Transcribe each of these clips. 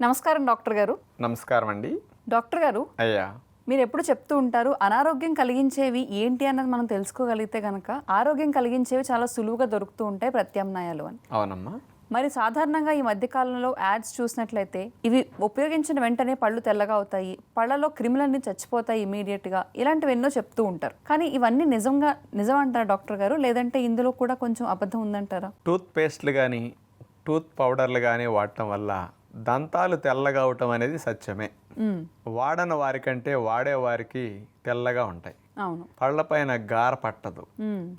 నమస్కారం డాక్టర్ గారు. నమస్కారం అండి డాక్టర్ గారు అయ్యా. మీరు ఎప్పుడు చెప్తూ ఉంటారు అనారోగ్యం కలిగించేవి ఏంటి అన్నది మనం తెలుసుకోగలిగితే కనుక ఆరోగ్యం కలిగించేవి చాలా సులువుగా దొరుకుతూ ఉంటాయి ప్రత్యామ్నాయాలు అని. అవునమ్మా. మరి సాధారణంగా ఈ మధ్యకాలంలో యాడ్స్ చూసినట్లయితే ఇవి ఉపయోగించిన వెంటనే పళ్ళు తెల్లగా అవుతాయి పళ్ళలో క్రిములన్నీ చచ్చిపోతాయి ఇమీడియట్గా ఇలాంటివి ఎన్నో చెప్తూ ఉంటారు. కానీ ఇవన్నీ నిజంగా నిజం అంటారా డాక్టర్ గారు? లేదంటే ఇందులో కూడా కొంచెం అబద్ధం ఉందంటారా? టూత్ పేస్ట్లు కానీ టూత్ పౌడర్లు కానీ వాడటం వల్ల దంతాలు తెల్లగా అవటం అనేది సత్యమే. వాడని వారికంటే వాడే వారికి తెల్లగా ఉంటాయి. అవును. పళ్ళపైన గార పట్టదు.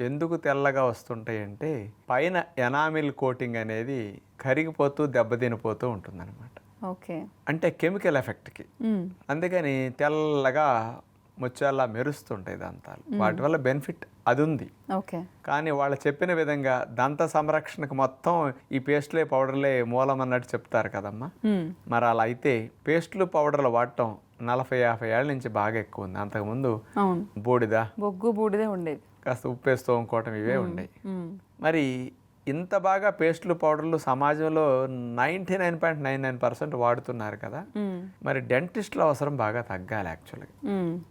ఎందుకు తెల్లగా వస్తుంటాయి అంటే పైన ఎనామిల్ కోటింగ్ అనేది కరిగిపోతూ దెబ్బతినిపోతూ ఉంటుందన్నమాట. ఓకే. అంటే కెమికల్ ఎఫెక్ట్కి. అందుకని తెల్లగా ముచ్చాలా మెరుస్తుంటాయి దంతాలు. వాటి వల్ల బెనిఫిట్ అది ఉంది ఓకే. కానీ వాళ్ళు చెప్పిన విధంగా దంత సంరక్షణకు మొత్తం ఈ పేస్ట్లే పౌడర్లే మూలం అన్నట్టు చెప్తారు కదమ్మా. మ్మ్. మరి అలా అయితే పేస్ట్లు పౌడర్లు వాడటం నలభై యాభై ఏళ్ళ నుంచి బాగా ఎక్కువ ఉంది. అంతకుముందు బూడిద. బొగ్గు బూడిదే ఉండేది. కాస్త ఉప్పేస్తూ ఇంకోవటం ఇవే ఉండేవి. మరి ఇంత బాగా పేస్ట్లు పౌడర్లు సమాజంలో ninety nine point nine nine percent వాడుతున్నారు కదా. మరి డెంటిస్ట్ల అవసరం బాగా తగ్గాలి యాక్చువల్గా.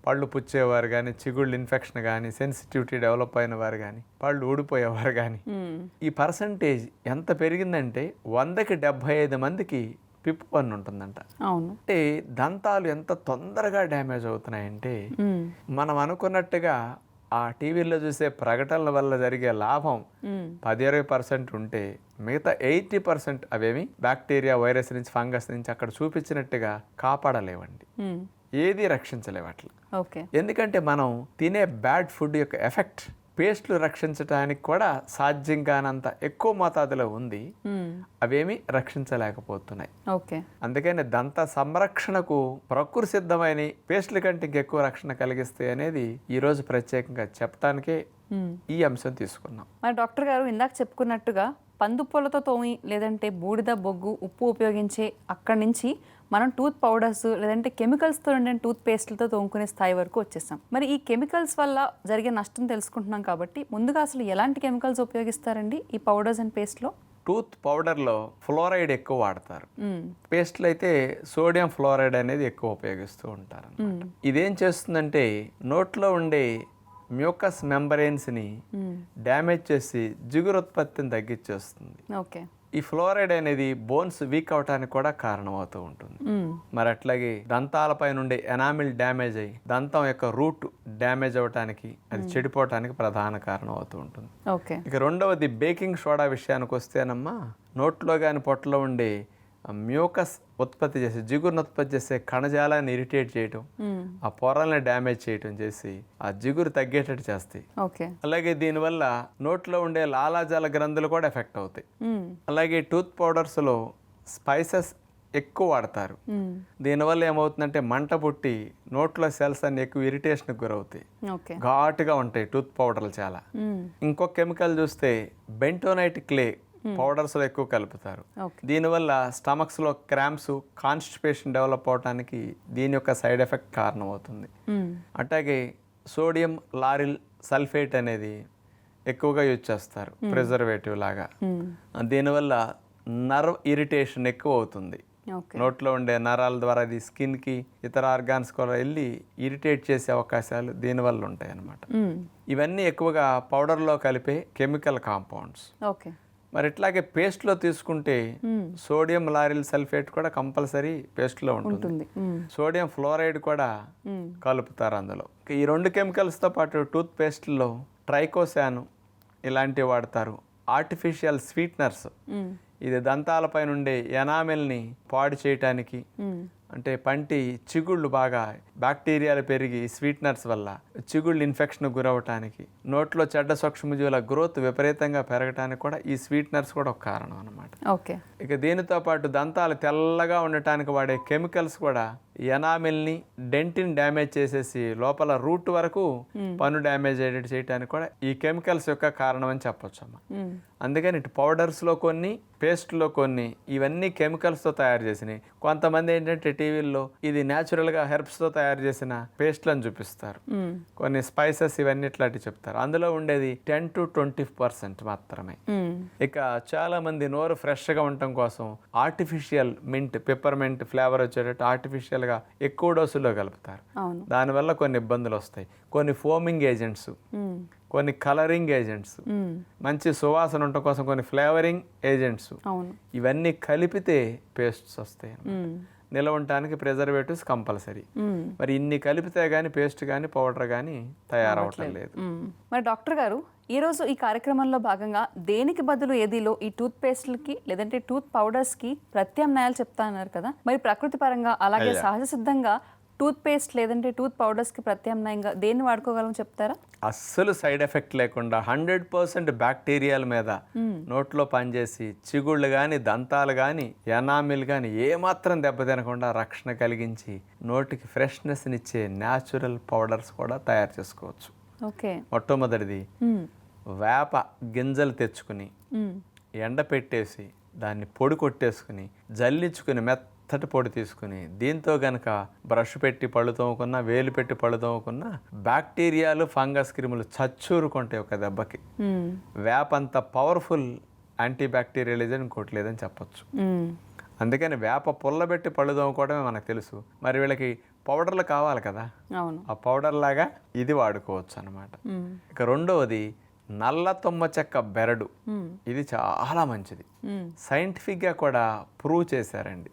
పళ్ళు పుచ్చేవారు కానీ చిగుళ్ళు ఇన్ఫెక్షన్ కానీ సెన్సిటివిటీ డెవలప్ అయిన వారు కానీ పళ్ళు ఊడిపోయేవారు కానీ. ఈ పర్సంటేజ్ ఎంత పెరిగిందంటే వందకి డెబ్భై ఐదు మందికి పిప్పు పన్ను ఉంటుందంట అవును అంటే దంతాలు ఎంత తొందరగా డ్యామేజ్ అవుతున్నాయంటే. మనం అనుకున్నట్టుగా ఆ టీవీలో చూసే ప్రకటనల వల్ల జరిగే లాభం. పది ఇరవై పర్సెంట్ ఉంటే మిగతా ఎయిటీ పర్సెంట్ అవేమి బ్యాక్టీరియా వైరస్ నుంచి ఫంగస్ నుంచి అక్కడ చూపించినట్టుగా కాపాడలేవండి. ఏది రక్షించలేవు అట్లా ఓకే ఎందుకంటే మనం తినే బ్యాడ్ ఫుడ్ యొక్క ఎఫెక్ట్ పేస్ట్లు రక్షించడానికి కూడా సాధ్యం కానంత ఎక్కువ మోతాదులో ఉంది. అవేమి రక్షించలేకపోతున్నాయి ఓకే అందుకని దంత సంరక్షణకు ప్రకృతి సిద్ధమైన పేస్ట్ల కంటే ఇంకెక్కువ రక్షణ కలిగిస్తాయి అనేది ఈరోజు ప్రత్యేకంగా చెప్పడానికే. ఈ అంశం తీసుకున్నాం మరి డాక్టర్ గారు ఇందాక చెప్పుకున్నట్టుగా పందు పూలతో తోమి లేదంటే బూడిద బొగ్గు ఉప్పు ఉపయోగించే అక్కడి నుంచి మనం టూత్ పౌడర్స్ లేదంటే కెమికల్స్తో ఉండే టూత్ పేస్ట్లతో తోముకునే స్థాయి వరకు వచ్చేసాం మరి ఈ కెమికల్స్ వల్ల జరిగే నష్టం తెలుసుకుంటున్నాం కాబట్టి ముందుగా అసలు ఎలాంటి కెమికల్స్ ఉపయోగిస్తారండి ఈ పౌడర్స్ అండ్ పేస్ట్లో టూత్ పౌడర్లో ఫ్లోరైడ్ ఎక్కువ వాడతారు. పేస్ట్లు అయితే సోడియం ఫ్లోరైడ్ అనేది ఎక్కువ ఉపయోగిస్తూ ఉంటారు. ఇదేం చేస్తుందంటే నోట్లో ఉండే మ్యూకస్ మెంబరెన్స్ని. డ్యామేజ్ చేసి జిగురు ఉత్పత్తిని తగ్గించేస్తుంది. ఓకే. ఈ ఫ్లోరైడ్ అనేది బోన్స్ వీక్ అవడానికి కూడా కారణమవుతూ ఉంటుంది. మరి అట్లాగే దంతాలపై నుండి ఎనామిల్ డ్యామేజ్ అయ్యి దంతం యొక్క రూట్ డ్యామేజ్ అవటానికి అది చెడిపోవటానికి ప్రధాన కారణం అవుతూ ఉంటుంది. ఓకే. ఇక రెండవది బేకింగ్ సోడా విషయానికి వస్తేనమ్మా నోట్లో కానీ పొట్టలో ఉండే మ్యూకస్ ఉత్పత్తి చేసే జిగురును ఉత్పత్తి చేసే కణజాలాన్ని ఇరిటేట్ చేయటం. ఆ పొరల్ని డ్యామేజ్ చేయటం చేసి ఆ జిగురు తగ్గేటట్టు చేస్తాయి ఓకే అలాగే దీనివల్ల నోట్లో ఉండే లాలాజల గ్రంథులు కూడా ఎఫెక్ట్ అవుతాయి. అలాగే టూత్ పౌడర్స్లో స్పైసెస్ ఎక్కువ వాడతారు. దీనివల్ల ఏమవుతుందంటే మంట పుట్టి నోట్లో సెల్స్ అన్ని ఎక్కువ ఇరిటేషన్కి గురవుతాయి ఘాటుగా ఉంటాయి టూత్ పౌడర్లు చాలా మ్మ్. ఇంకో కెమికల్ చూస్తే బెంటోనైట్ క్లే పౌడర్స్లో ఎక్కువ కలుపుతారు. దీనివల్ల స్టమక్స్లో క్రాంప్స్ కాన్స్టిపేషన్ డెవలప్ అవడానికి దీని యొక్క సైడ్ ఎఫెక్ట్ కారణమవుతుంది. మ్మ్. అట్లాగే సోడియం లారిల్ సల్ఫేట్ అనేది ఎక్కువగా యూజ్ చేస్తారు. ప్రిజర్వేటివ్ లాగా. దీనివల్ల నర్వ్ ఇరిటేషన్ ఎక్కువ అవుతుంది. నోట్లో ఉండే నరాల ద్వారా అది స్కిన్కి ఇతర ఆర్గాన్స్ కూడా వెళ్ళి ఇరిటేట్ చేసే అవకాశాలు దీనివల్ల ఉంటాయి అన్నమాట. ఇవన్నీ ఎక్కువగా పౌడర్లో కలిపే కెమికల్ కాంపౌండ్స్. ఓకే మరి ఇట్లాగే పేస్ట్లో తీసుకుంటే. సోడియం లారిల్ సల్ఫేట్ కూడా కంపల్సరీ పేస్ట్లో ఉంటుంది. సోడియం ఫ్లోరైడ్ కూడా. కలుపుతారు అందులో ఈ రెండు కెమికల్స్తో పాటు టూత్ పేస్ట్లో ట్రైకోశాన్ ఇలాంటివి వాడతారు ఆర్టిఫిషియల్ స్వీట్నర్స్. ఇది దంతాలపై నుండే ఎనామిల్ని పాడు చేయటానికి. అంటే పంటి చిగుళ్ళు బాగా బ్యాక్టీరియాలు పెరిగి స్వీట్నర్స్ వల్ల చిగుళ్ళు ఇన్ఫెక్షన్ గురవటానికి నోట్లో చెడ్డ సూక్ష్మజీవుల గ్రోత్ విపరీతంగా పెరగటానికి కూడా ఈ స్వీట్నర్స్ కూడా ఒక కారణం అన్నమాట. ఓకే. ఇక దీనితో పాటు దంతాలు తెల్లగా ఉండటానికి వాడే కెమికల్స్ కూడా ఎనామిల్ని డెంటిన్ డ్యామేజ్ చేసేసి లోపల రూట్ వరకు పన్ను డ్యామేజ్ చేయడానికి కూడా ఈ కెమికల్స్ యొక్క కారణం అని చెప్పొచ్చు అమ్మ మ్మ్. అందుకని ఇటు పౌడర్స్లో కొన్ని పేస్ట్లో కొన్ని ఇవన్నీ కెమికల్స్తో తయారు చేసినాయి కొంతమంది ఏంటంటే టీవీల్లో ఇది న్యాచురల్గా హెర్బ్స్తో తయారు చేసిన పేస్ట్లను చూపిస్తారు. కొన్ని స్పైసెస్ ఇవన్నీ ఇట్లాంటివి చెప్తారు. అందులో ఉండేది టెన్ టు ట్వంటీ పర్సెంట్ మాత్రమే. ఇక చాలా మంది నోరు ఫ్రెష్గా ఉండటం కోసం ఆర్టిఫిషియల్ మింట్ పెప్పర్మెంట్ ఫ్లేవర్ వచ్చేటట్టు ఆర్టిఫిషియల్గా ఎక్కువ డోసుల్లో కలుపుతారు. దానివల్ల కొన్ని ఇబ్బందులు వస్తాయి. కొన్ని ఫోమింగ్ ఏజెంట్స్. కొన్ని కలరింగ్ ఏజెంట్స్. మంచి సువాసన ఉండటం కోసం కొన్ని ఫ్లేవరింగ్ ఏజెంట్స్ అవును. ఇవన్నీ కలిపితే పేస్ట్స్ వస్తాయి. నిల్వ ఉండటానికి ప్రిజర్వేటివ్స్ కంపల్సరీ. మరి ఇన్ని కలిపితే కానీ పేస్ట్ కానీ పౌడర్ కానీ తయారవటం లేదు. మరి డాక్టర్ గారు ఈరోజు ఈ కార్యక్రమంలో భాగంగా దేనికి బదులు ఏదిలో ఈ టూత్ పేస్ట్లకి లేదంటే టూత్ పౌడర్స్కి ప్రత్యామ్నాయాలు చెప్తా అన్నారు కదా? మరి ప్రకృతి పరంగా అలాగే సహజ సిద్ధంగా టూత్ పేస్ట్ లేదంటే టూత్ పౌడర్స్కి ప్రత్యామ్నాయంగా దేన్ని వాడుకోగలం చెప్తారా అస్సలు సైడ్ ఎఫెక్ట్ లేకుండా హండ్రెడ్ పర్సెంట్ బ్యాక్టీరియాల మీద నోట్లో పనిచేసి చిగుళ్ళు కానీ దంతాలు కానీ ఎనామిల్ కానీ ఏమాత్రం దెబ్బతినకుండా రక్షణ కలిగించి నోటికి ఫ్రెష్నెస్నిచ్చే న్యాచురల్ పౌడర్స్ కూడా తయారు చేసుకోవచ్చు ఓకే మొట్టమొదటిది. వేప గింజలు తెచ్చుకుని. ఎండ పెట్టేసి దాన్ని పొడి కొట్టేసుకుని జల్లించుకుని మెత్తటి పొడి తీసుకుని దీంతో గనక బ్రష్ పెట్టి పళ్ళు తోముకున్నా వేలు పెట్టి పళ్ళు తోముకున్నా బ్యాక్టీరియాలు ఫంగస్ క్రిములు చచ్చూరుకుంటాయి ఒక దెబ్బకి మ్మ్. వేప అంత పవర్ఫుల్ యాంటీ బ్యాక్టీరియల్ ఏజెంట్ ఇంకోటి లేదని చెప్పొచ్చు. అందుకని వేప పుల్లబెట్టి పళ్ళు తోముకోవడమే మనకు తెలుసు మరి వీళ్ళకి పౌడర్లు కావాలి కదా ఆ పౌడర్ లాగా ఇది వాడుకోవచ్చు అనమాట. ఇక రెండవది నల్ల తుమ్మ చెక్క బెరడు. ఇది చాలా మంచిది. సైంటిఫిక్గా కూడా ప్రూవ్ చేశారండి.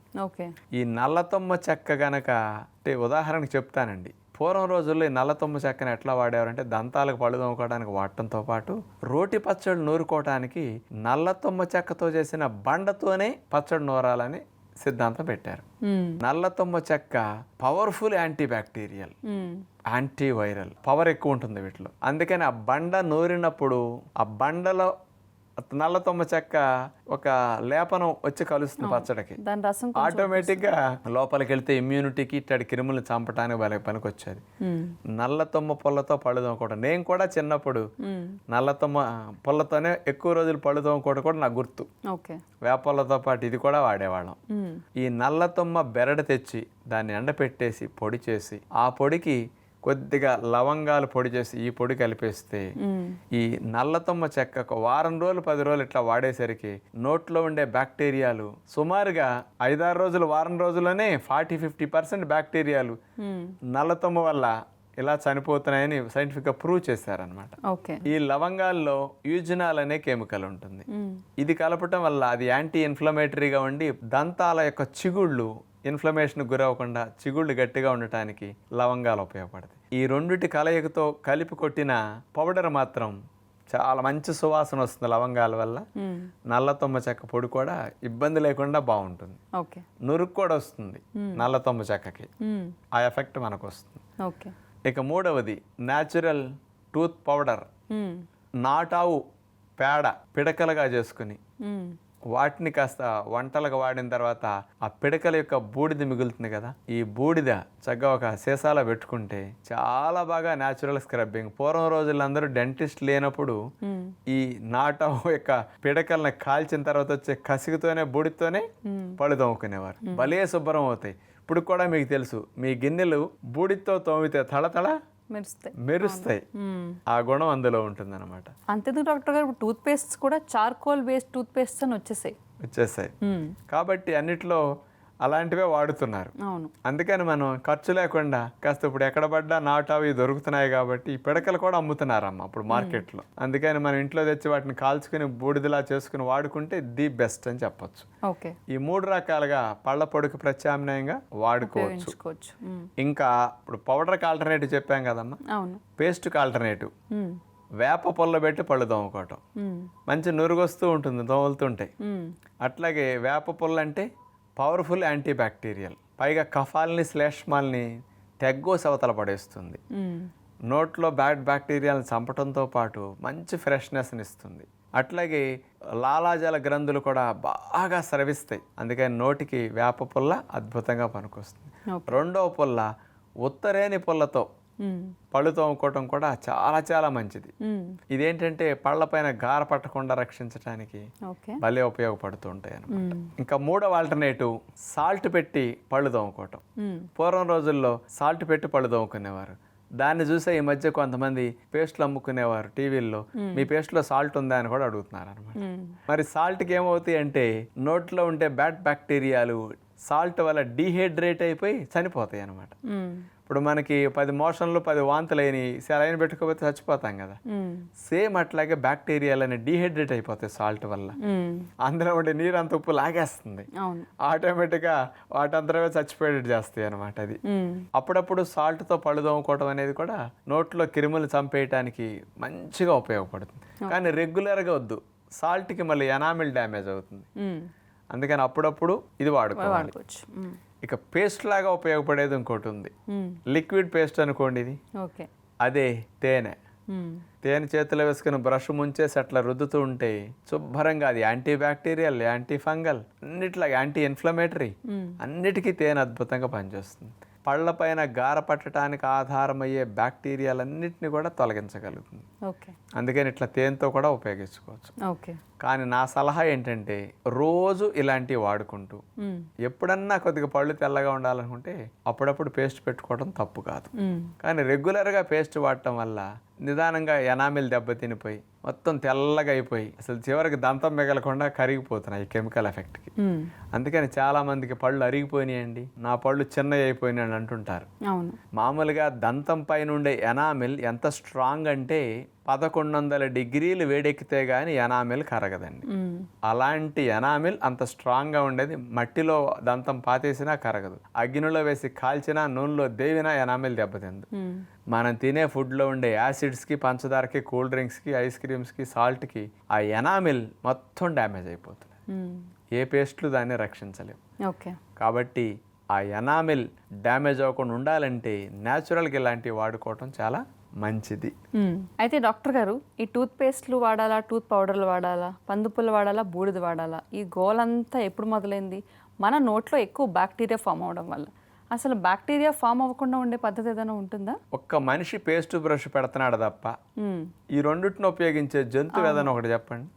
ఈ నల్లతొమ్మ చెక్క గనక అంటే ఉదాహరణకు చెప్తానండి. పూర్వం రోజుల్లో ఈ నల్లతొమ్మ చెక్కను ఎట్లా వాడేవారంటే దంతాలకు పళ్ళు తోముకోవడానికి వాడటంతో పాటు రోటి పచ్చడి నూరుకోవడానికి నల్లతొమ్మ చెక్కతో చేసిన బండతోనే పచ్చడి నూరాలని సిద్ధాంతం పెట్టారు. మ్మ్. నల్లతొమ్మ చెక్క పవర్ఫుల్ యాంటీ బ్యాక్టీరియల్ మ్మ్. యాంటీ వైరల్ పవర్ ఎక్కువ ఉంటుంది వీటిలో అందుకని ఆ బండ నూరినప్పుడు ఆ బండలో నల్ల తొమ్మ చెక్క ఒక లేపనం వచ్చి కలుస్తుంది పచ్చడికి కొంచెం- ఆటోమేటిక్గా లోపలికి వెళ్తే ఇమ్యూనిటీకి ఇట్టడి క్రిములు చంపడానికి వాళ్ళకి పనికి వచ్చేది. నల్ల తొమ్మ పొల్లతో పళ్ళు తోముకోవడం నేను కూడా చిన్నప్పుడు. నల్ల తొమ్మ పొల్లతోనే ఎక్కువ రోజులు పళ్ళు తోముకోవడం కూడా నాకు గుర్తు వేపలతో పాటు ఇది కూడా వాడేవాళ్ళం. ఈ నల్లతొమ్మ బెరడు తెచ్చి దాన్ని ఎండపెట్టేసి పొడి చేసి ఆ పొడికి కొద్దిగా లవంగాలు పొడి చేసి ఈ పొడి కలిపేస్తే. ఈ నల్లతొమ్మ చెక్క ఒక వారం రోజులు పది రోజులు ఇట్లా వాడేసరికి నోట్లో ఉండే బ్యాక్టీరియాలు సుమారుగా ఐదారు రోజులు వారం రోజుల్లోనే ఫార్టీ ఫిఫ్టీ పర్సెంట్ బ్యాక్టీరియాలు మ్మ్. నల్లతొమ్మ వల్ల ఇలా చనిపోతున్నాయని సైంటిఫిక్గా ప్రూవ్ చేశారనమాట ఈ లవంగాల్లో యూజినాల్ అనే కెమికల్ ఉంటుంది. ఇది కలపటం వల్ల అది యాంటీ ఇన్ఫ్లమేటరీగా ఉండి దంతాల యొక్క చిగుళ్ళు ఇన్ఫ్లమేషన్ గురవ్వకుండా చిగుళ్ళు గట్టిగా ఉండటానికి లవంగాలు ఉపయోగపడతాయి. ఈ రెండిటి కలయికతో కలిపి కొట్టిన పౌడర్ మాత్రం చాలా మంచి సువాసన వస్తుంది లవంగాల వల్ల. నల్ల తుమ్మ చెక్క పొడి కూడా ఇబ్బంది లేకుండా బాగుంటుంది. నురుగు కూడా వస్తుంది నల్ల తుమ్మ చెక్కకి. ఆ ఎఫెక్ట్ మనకు వస్తుంది ఇక మూడవది న్యాచురల్ టూత్ పౌడర్. నాటావు పేడ పిడకలుగా చేసుకుని. వాటిని కాస్త వంటలకు వాడిన తర్వాత ఆ పిడకల యొక్క బూడిద మిగులుతుంది కదా. ఈ బూడిద చక్కగా ఒక సీసాలో పెట్టుకుంటే చాలా బాగా న్యాచురల్ స్క్రబ్బింగ్ పూర్వం రోజుల్లో అందరూ డెంటిస్ట్ లేనప్పుడు. ఈ నాట యొక్క పిడకల్ని కాల్చిన తర్వాత వచ్చే కసిగితోనే బూడితోనే పళ్ళు తోముకునేవారు. భలే శుభ్రం అవుతాయి. ఇప్పుడు కూడా మీకు తెలుసు మీ గిన్నెలు బూడితో తోమితే తళతళ మెరుస్తాయి. ఆ గుణం అందులో ఉంటుందన్నమాట. అంతేందుకు డాక్టర్ గారు? టూత్ పేస్ట్స్ కూడా చార్కోల్ బేస్డ్ టూత్ పేస్ట్ అని వచ్చేసాయి. వచ్చేస్తాయి మ్మ్. కాబట్టి అన్నిట్లో అలాంటివే వాడుతున్నారు. అవును. అందుకని మనం ఖర్చు లేకుండా కాస్త ఇప్పుడు ఎక్కడ పడ్డా నాటు అవి దొరుకుతున్నాయి కాబట్టి ఈ పిడకలు కూడా అమ్ముతున్నారమ్మ ఇప్పుడు మార్కెట్లో. అందుకని మనం ఇంట్లో తెచ్చి వాటిని కాల్చుకుని బూడిదలా చేసుకుని వాడుకుంటే ది బెస్ట్ అని చెప్పొచ్చు. ఓకే. ఈ మూడు రకాలుగా పళ్ళ పొడికి ప్రత్యామ్నాయంగా వాడుకోవచ్చు. ఇంకా ఇప్పుడు పౌడర్కి ఆల్టర్నేటివ్ చెప్పాం కదమ్మా. అవును. పేస్ట్కి ఆల్టర్నేటివ్. వేప పొల్ల పెట్టి పళ్ళు తోముకోవటం. మంచి నురుగొస్తూ ఉంటుంది దోమలుతుంటాయి. అట్లాగే వేప పుల్ల అంటే పవర్ఫుల్ యాంటీ బ్యాక్టీరియల్ పైగా కఫాల్ని శ్లేష్మాల్ని తెగ్గోసి అవతల పడేస్తుంది. నోట్లో బ్యాడ్ బ్యాక్టీరియాలను చంపడంతో పాటు మంచి ఫ్రెష్నెస్ని ఇస్తుంది అట్లాగే లాలాజల గ్రంథులు కూడా బాగా స్రవిస్తాయి అందుకని నోటికి వేప పుల్ల అద్భుతంగా పనికొస్తుంది. రెండవ పుల్ల ఉత్తరేని పుల్లతో. పళ్ళు తోముకోవటం కూడా చాలా చాలా మంచిది. ఇదేంటంటే పళ్ళపైన గార పట్టకుండా రక్షించడానికి భలే ఉపయోగపడుతూ ఉంటాయి అన్నమాట. మ్మ్. ఇంకా మూడవ ఆల్టర్నేటివ్ సాల్ట్ పెట్టి పళ్ళు తోముకోవటం. పూర్వం రోజుల్లో సాల్ట్ పెట్టి పళ్ళు తోముకునేవారు దాన్ని చూసే ఈ మధ్య కొంతమంది పేస్ట్లు అమ్ముకునేవారు టీవీల్లో మీ పేస్ట్లో సాల్ట్ ఉందా అని కూడా అడుగుతున్నారు అనమాట. మరి సాల్ట్కి ఏమవుతాయి అంటే నోట్లో ఉండే బ్యాడ్ బ్యాక్టీరియాలు సాల్ట్ వల్ల డీహైడ్రేట్ అయిపోయి చనిపోతాయి అనమాట. ఇప్పుడు మనకి పది మోషన్లు పది వాంతులైన సెలైన్ పెట్టుకోకపోతే చచ్చిపోతాం కదా. సేమ్ అట్లాగే బ్యాక్టీరియాలని డీహైడ్రేట్ అయిపోతాయి సాల్ట్ వల్ల. అందులో ఉండే నీరు అంత ఉప్పు లాగేస్తుంది. ఆటోమేటిక్గా వాటంతరమే చచ్చిపోయేటట్టు చేస్తాయి అనమాట అది. అప్పుడప్పుడు సాల్ట్తో పళ్ళు తోముకోవడం అనేది కూడా నోట్లో క్రిములు చంపేయటానికి మంచిగా ఉపయోగపడుతుంది. కానీ రెగ్యులర్గా వద్దు. సాల్ట్కి మళ్ళీ ఎనామిల్ డ్యామేజ్ అవుతుంది. అందుకని అప్పుడప్పుడు ఇది వాడుకోవాలి. ఇక పేస్ట్ లాగా ఉపయోగపడేది ఇంకోటి ఉంది మ్మ్. లిక్విడ్ పేస్ట్ అనుకోండి ఇది ఓకే అదే తేనె మ్మ్. తేనె చేతిలో వేసుకుని బ్రష్ ముంచేసి అట్లా రుద్దుతూ ఉంటే శుభ్రంగా అది యాంటీ బ్యాక్టీరియల్ యాంటీ ఫంగల్ అన్నిట్లా యాంటీ ఇన్ఫ్లమేటరీ మ్మ్. అన్నిటికీ తేనె అద్భుతంగా పనిచేస్తుంది పళ్ళపైన గార పట్టడానికి ఆధారమయ్యే బ్యాక్టీరియాలన్నిటిని కూడా తొలగించగలుగుతుంది. ఓకే. అందుకని ఇట్లా తేనెతో కూడా ఉపయోగించుకోవచ్చు. ఓకే. కానీ నా సలహా ఏంటంటే రోజు ఇలాంటివి వాడుకుంటూ. ఎప్పుడన్నా కొద్దిగా పళ్ళు తెల్లగా ఉండాలనుకుంటే అప్పుడప్పుడు పేస్ట్ పెట్టుకోవడం తప్పు కాదు. కానీ రెగ్యులర్గా పేస్ట్ వాడటం వల్ల నిదానంగా ఎనామిల్ దెబ్బతినిపోయి మొత్తం తెల్లగా అయిపోయి. అసలు చివరికి దంతం మిగలకుండా కరిగిపోతున్నాయి ఈ కెమికల్ ఎఫెక్ట్కి. అందుకని చాలా మందికి పళ్ళు అరిగిపోయినాయండి. నా పళ్ళు చిన్నవి అయిపోయినాయి అని అంటుంటారు మామూలుగా దంతం పైన ఉండే ఎనామిల్ ఎంత స్ట్రాంగ్ అంటే పదకొండు వందల డిగ్రీలు వేడెక్కితే కానీ ఎనామిల్ కరగదండి. అలాంటి ఎనామిల్ అంత స్ట్రాంగ్గా ఉండేది. మట్టిలో దంతం పాతేసినా కరగదు. అగ్నిలో వేసి కాల్చినా నూనెలో దేవినా ఎనామిల్ దెబ్బతిందు. మనం తినే ఫుడ్లో ఉండే యాసిడ్స్కి పంచదారకి కూల్ డ్రింక్స్కి ఐస్ క్రీమ్స్కి సాల్ట్కి ఆ ఎనామిల్ మొత్తం డ్యామేజ్ అయిపోతుంది. ఏ పేస్ట్లు దాన్ని రక్షించలేవు. ఓకే. కాబట్టి ఆ ఎనామిల్ డ్యామేజ్ అవ్వకుండా ఉండాలంటే న్యాచురల్గా ఇలాంటివి వాడుకోవటం చాలా మంచిది. అయితే డాక్టర్ గారు ఈ టూత్ పేస్ట్లు వాడాలా టూత్ పౌడర్లు వాడాలా పందుపులు వాడాలా బూడిద వాడాలా ఈ గోలంతా ఎప్పుడు మొదలైంది మన నోట్లో ఎక్కువ బ్యాక్టీరియా ఫామ్ అవడం వల్ల అసలు బ్యాక్టీరియా ఫామ్ అవ్వకుండా ఉండే పద్ధతి ఏదైనా ఉంటుందా ఒక్క మనిషి పేస్ట్ బ్రష్ పెడుతున్నాడు తప్ప. ఈ రెండింటిని ఉపయోగించే జంతువు ఏదైనా ఒకటి చెప్పండి.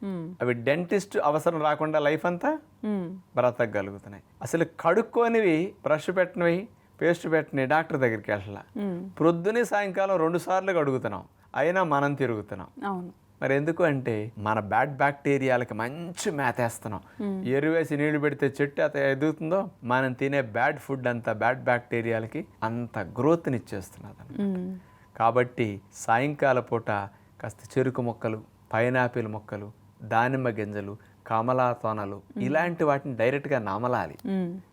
అవి డెంటిస్ట్ అవసరం రాకుండా లైఫ్ అంతా. బ్రతకగలుగుతున్నాయి అసలు కడుక్కోనివి బ్రష్ పెట్టినవి పేస్ట్ పెట్టినవి డాక్టర్ దగ్గరికి వెళ్ళాల. ప్రొద్దుని సాయంకాలం రెండు సార్లు కడుగుతున్నాం. అయినా మనం తిరుగుతున్నాం. అవును. మరి ఎందుకు అంటే మన బ్యాడ్ బ్యాక్టీరియాలకి మంచి మేతేస్తున్నాం ఎరువేసి నీళ్ళు పెడితే చెట్టు అత ఎదుగుతుందో మనం తినే బ్యాడ్ ఫుడ్ అంతా బ్యాడ్ బ్యాక్టీరియాలకి అంత గ్రోత్నిచ్చేస్తున్నది. కాబట్టి సాయంకాల పూట కాస్త చెరుకు మొక్కలు పైనాపిల్ మొక్కలు దానిమ్మ గింజలు కమలా తోనలు ఇలాంటి వాటిని డైరెక్ట్గా నమలాలి.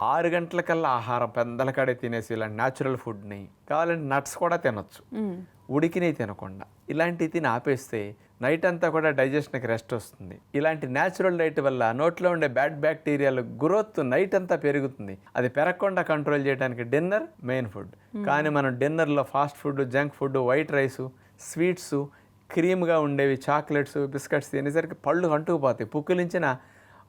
ఆరు గంటలకల్లా ఆహారం పెద్దలకాడే తినేసి ఇలాంటి న్యాచురల్ ఫుడ్ని కావాలంటే నట్స్ కూడా తినొచ్చు. మ్మ్. ఉడికినే తినకుండా ఇలాంటివి తిని ఆపేస్తే నైట్ అంతా కూడా డైజెషన్కి రెస్ట్ వస్తుంది. ఇలాంటి న్యాచురల్ డైట్ వల్ల నోట్లో ఉండే బ్యాడ్ బ్యాక్టీరియాలు గ్రోత్ నైట్ అంతా పెరుగుతుంది. అది పెరగకుండా కంట్రోల్ చేయడానికి డిన్నర్ మెయిన్ ఫుడ్ కానీ మనం డిన్నర్లో fast food junk food white rice sweets క్రీమ్గా ఉండేవి చాక్లెట్స్ బిస్కెట్స్ తినేసరికి పళ్ళు అంటుకుపోతాయి. పుక్కిలించిన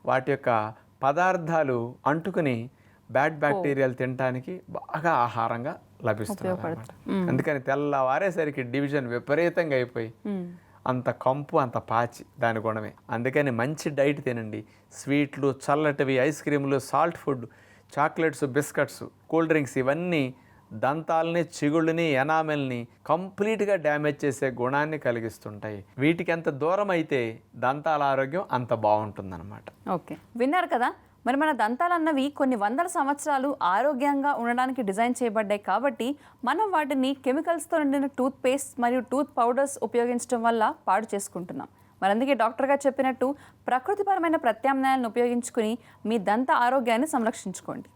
వాటి యొక్క పదార్థాలు అంటుకుని బ్యాడ్ బ్యాక్టీరియాలు తినడానికి బాగా ఆహారంగా లభిస్తుంది. అందుకని తెల్లవారేసరికి డివిజన్ విపరీతంగా అయిపోయి. అంత కంపు అంత పాచి దాని గుణమే. అందుకని మంచి డైట్ తినండి. స్వీట్లు చల్లటివి ఐస్ క్రీములు salt food chocolates biscuits cool drinks ఇవన్నీ దంతాలని చిగుళ్ళని ఎనామెల్ని కంప్లీట్గా డ్యామేజ్ చేసే గుణాన్ని కలిగిస్తుంటాయి. వీటికి ఎంత దూరం అయితే దంతాల ఆరోగ్యం అంత బాగుంటుందన్నమాట. ఓకే. విన్నారు కదా? మరి మన దంతాలు అన్నవి కొన్ని వందల సంవత్సరాలు ఆరోగ్యంగా ఉండడానికి డిజైన్ చేయబడ్డాయి కాబట్టి మనం వాటిని కెమికల్స్తో నిండిన టూత్ పేస్ట్ మరియు టూత్ పౌడర్స్ ఉపయోగించడం వల్ల పాడు చేసుకుంటున్నాం. మరి అందుకే డాక్టర్ గారు చెప్పినట్టు ప్రకృతిపరమైన ప్రత్యామ్నాయాలను ఉపయోగించుకుని మీ దంత ఆరోగ్యాన్ని సంరక్షించుకోండి.